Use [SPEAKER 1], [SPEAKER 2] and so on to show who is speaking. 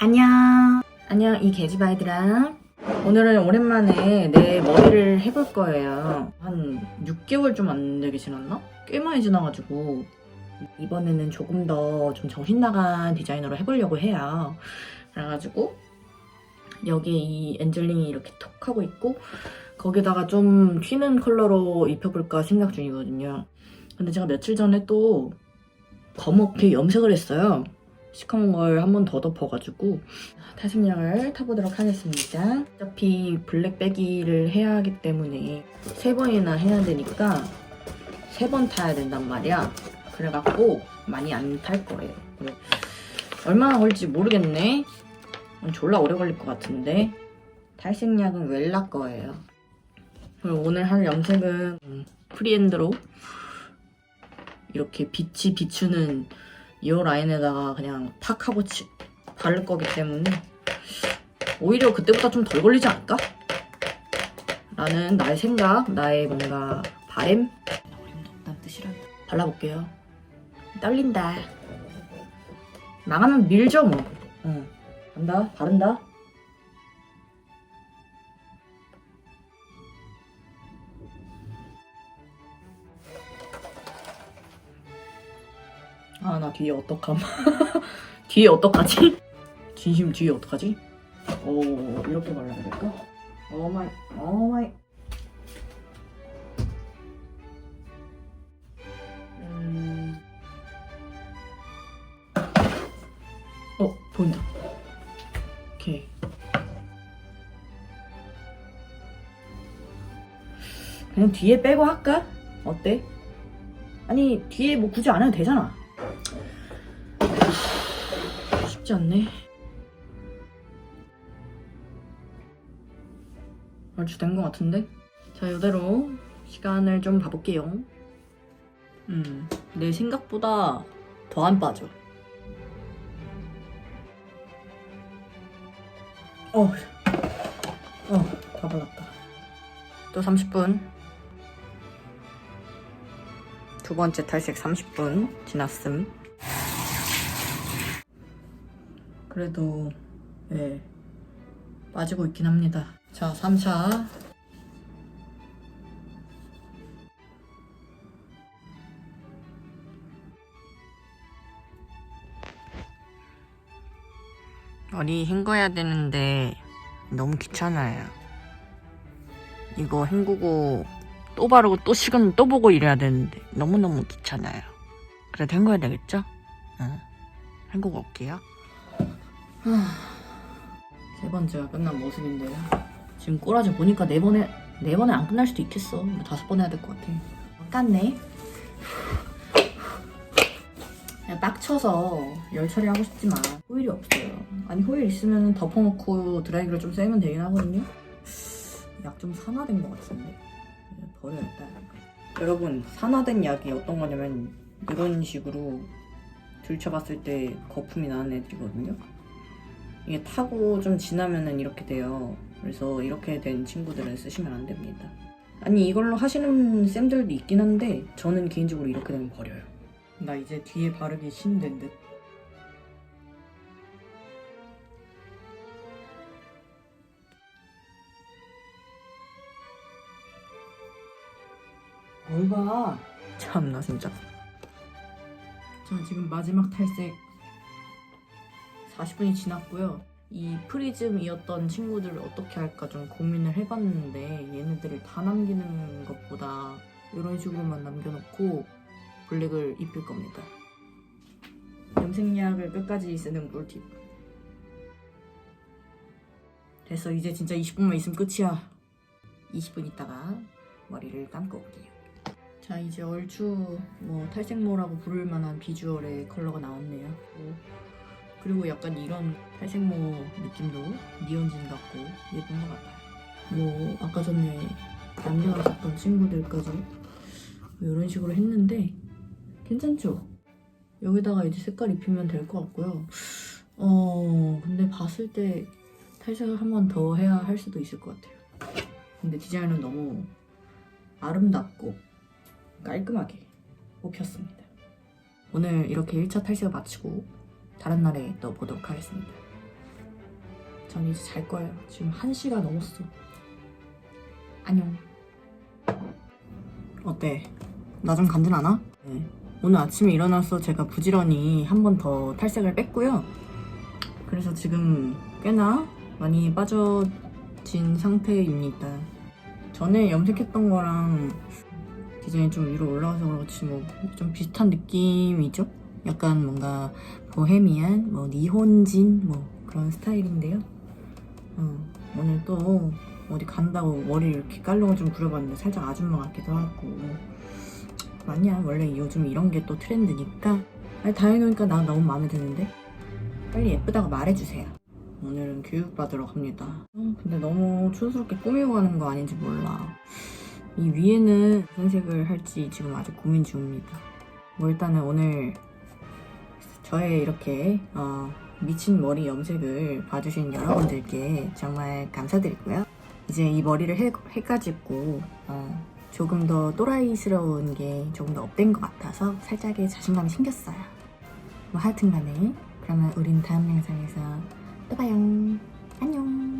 [SPEAKER 1] 안녕. 안녕, 이 개지바이들아. 오늘은 오랜만에 내 머리를 해볼 거예요. 한 6개월 좀 안 되게 지났나? 꽤 많이 지나가지고. 이번에는 조금 더 좀 정신 나간 디자이너로 해보려고 해요. 그래가지고, 여기에 이 엔젤링이 이렇게 톡 하고 있고, 거기다가 좀 튀는 컬러로 입혀볼까 생각 중이거든요. 근데 제가 며칠 전에 또 검게 염색을 했어요. 시커먼 걸 한 번 더 덮어가지고 탈색약을 타보도록 하겠습니다. 어차피 블랙 빼기를 해야 하기 때문에 세 번이나 해야 되니까 세 번 타야 된단 말이야. 그래갖고 많이 안 탈 거예요. 얼마나 걸릴지 모르겠네. 졸라 오래 걸릴 것 같은데 탈색약은 웰라 거예요. 그리고 오늘 할 염색은 프리엔드로 이렇게 빛이 비추는 이 라인에다가 그냥 탁 하고 치, 바를 거기 때문에 오히려 그때보다 좀 덜 걸리지 않을까? 라는 나의 생각, 나의 뭔가 바램? 없다는 뜻이란다. 발라볼게요. 떨린다. 망하면 밀죠 뭐. 응. 간다, 바른다. 아, 나 뒤에 어떡함. 뒤에 어떡하지? 진심 뒤에 어떡하지? 오, 이렇게 발라야 될까? 오 마이, 오 마이. 음. 어, 보인다. 오케이. 그냥 뒤에 빼고 할까? 어때? 아니, 뒤에 뭐 굳이 안 해도 되잖아. 쉽지 않네. 얼추 된 것 같은데? 자, 이대로 시간을 좀 봐볼게요. 음, 내 생각보다 더 안 빠져. 어, 어, 다 발랐다. 또 30분. 두 번째 탈색 30분 지났음. 그래도 예 빠지고 있긴 합니다. 자, 3차 머리 헹궈야 되는데 너무 귀찮아요. 이거 헹구고 또 바르고 또 시간 또 보고 이래야 되는데 너무너무 귀찮아요. 그래도 헹궈야 되겠죠? 응. 헹구고 올게요. 세 번째가 끝난 모습인데요. 지금 꼬라지 보니까 네 번에 네 번에 안 끝날 수도 있겠어. 뭐 다섯 번 해야 될 것 같아. 깠네. 그냥 빡쳐서 열 처리하고 싶지만 호일이 없어요. 아니 호일 있으면 덮어놓고 드라이기를 좀 쐬면 되긴 하거든요. 약 좀 산화된 것 같은데 네, 버려야겠다. 여러분 산화된 약이 어떤 거냐면 이런 식으로 들춰봤을 때 거품이 나는 애들이거든요. 이게 타고 좀 지나면은 이렇게 돼요. 그래서 이렇게 된 친구들은 쓰시면 안 됩니다. 아니 이걸로 하시는 쌤들도 있긴 한데 저는 개인적으로 이렇게 되면 버려요. 나 이제 뒤에 바르기 신된 듯. 뭘 봐. 참나 진짜. 자 지금 마지막 탈색 40분이 지났고요. 이 프리즘이었던 친구들을 어떻게 할까 좀 고민을 해봤는데 얘네들을 다 남기는 것보다 이런 식으로만 남겨놓고 블랙을 입힐 겁니다. 염색약을 끝까지 쓰는 꿀팁. 됐어 이제 진짜 20분만 있으면 끝이야. 20분 있다가 머리를 감고 올게요. 자 이제 얼추 뭐 탈색모라고 부를 만한 비주얼의 컬러가 나왔네요. 그리고 약간 이런 탈색모 느낌도 니온진 같고 예쁜 것 같아요. 뭐 아까 전에 남겨놨었던 친구들까지 뭐 이런 식으로 했는데 괜찮죠? 여기다가 이제 색깔 입히면 될 것 같고요. 어 근데 봤을 때 탈색을 한 번 더 해야 할 수도 있을 것 같아요. 근데 디자인은 너무 아름답고 깔끔하게 뽑혔습니다. 오늘 이렇게 1차 탈색을 마치고 다른 날에 또 보도록 하겠습니다. 전 이제 잘 거예요. 지금 1시가 넘었어. 안녕. 어때? 나 좀 간지나나? 네. 오늘 아침에 일어나서 제가 부지런히 한 번 더 탈색을 뺐고요. 그래서 지금 꽤나 많이 빠져진 상태입니다. 전에 염색했던 거랑 디자인이 좀 위로 올라와서 그렇지 뭐 좀 비슷한 느낌이죠? 약간 뭔가 보헤미안, 뭐 니혼진 뭐 그런 스타일인데요. 어, 오늘 또 어디 간다고 머리 이렇게 깔롱을 좀 부려봤는데 살짝 아줌마 같기도 하고. 아니야 원래 요즘 이런 게 또 트렌드니까. 아니 다 해놓으니까 나 너무 마음에 드는데. 빨리 예쁘다고 말해주세요. 오늘은 교육받으러 갑니다. 어, 근데 너무 촌스럽게 꾸미고 가는 거 아닌지 몰라. 이 위에는 무슨 색을 할지 지금 아직 고민 중입니다. 뭐 일단은 오늘 저의 이렇게 어, 미친 머리 염색을 봐주신 여러분들께 정말 감사드리고요 이제 이 머리를 해, 해가지고 어, 조금 더 또라이스러운 게 조금 더 업된 것 같아서 살짝의 자신감이 생겼어요. 뭐 하여튼 간에 그러면 우린 다음 영상에서 또 봐요.